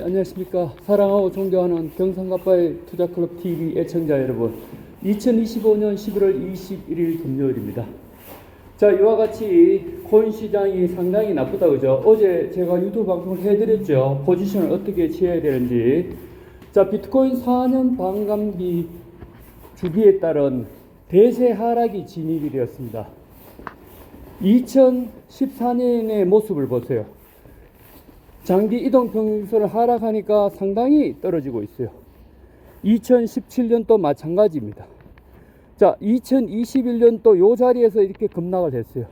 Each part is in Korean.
안녕하십니까. 사랑하고 존경하는 경상갑바의 투자클럽 TV 애청자 여러분. 2025년 11월 21일 금요일입니다. 자, 이와 같이 코인 시장이 상당히 나쁘다 그죠? 어제 제가 유튜브 방송을 해드렸죠. 포지션을 어떻게 취해야 되는지. 자, 비트코인 4년 반감기 주기에 따른 대세 하락이 진입이 되었습니다. 2014년의 모습을 보세요. 장기 이동 평균선을 하락하니까 상당히 떨어지고 있어요. 2017년도 마찬가지입니다. 자, 2021년도 요 자리에서 이렇게 급락을 했어요.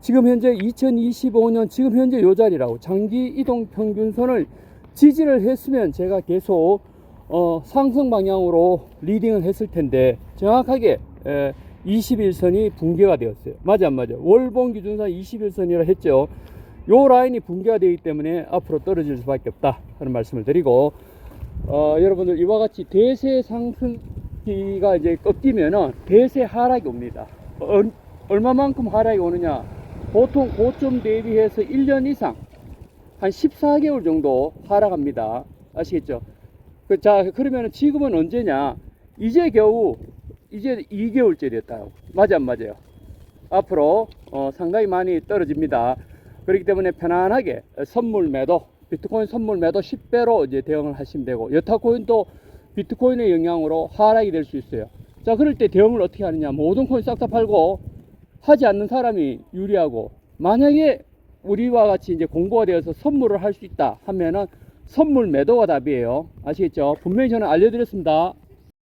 지금 현재 2025년 지금 현재 요 자리라고 장기 이동 평균선을 지지를 했으면 제가 계속 어, 상승 방향으로 리딩을 했을 텐데 정확하게 에, 21선이 붕괴가 되었어요. 맞아 안 맞아? 월봉 기준선 21선이라 했죠. 요 라인이 붕괴가 되기 때문에 앞으로 떨어질 수밖에 없다 하는 말씀을 드리고 어, 여러분들 이와 같이 대세 상승기가 이제 꺾이면은 대세 하락이 옵니다. 얼, 얼마만큼 하락이 오느냐? 보통 고점 대비해서 1년 이상 한 14개월 정도 하락합니다. 아시겠죠? 그, 자, 그러면 지금은 언제냐? 이제 겨우 이제 2개월째 됐다. 맞아 안 맞아요? 앞으로 어, 상당히 많이 떨어집니다. 그렇기 때문에 편안하게 선물 매도, 비트코인 선물 매도 10배로 이제 대응을 하시면 되고, 여타코인도 비트코인의 영향으로 하락이 될 수 있어요. 자, 그럴 때 대응을 어떻게 하느냐? 모든 코인 싹 다 팔고 하지 않는 사람이 유리하고, 만약에 우리와 같이 이제 공고가 되어서 선물을 할 수 있다 하면은 선물 매도가 답이에요. 아시겠죠? 분명히 저는 알려드렸습니다.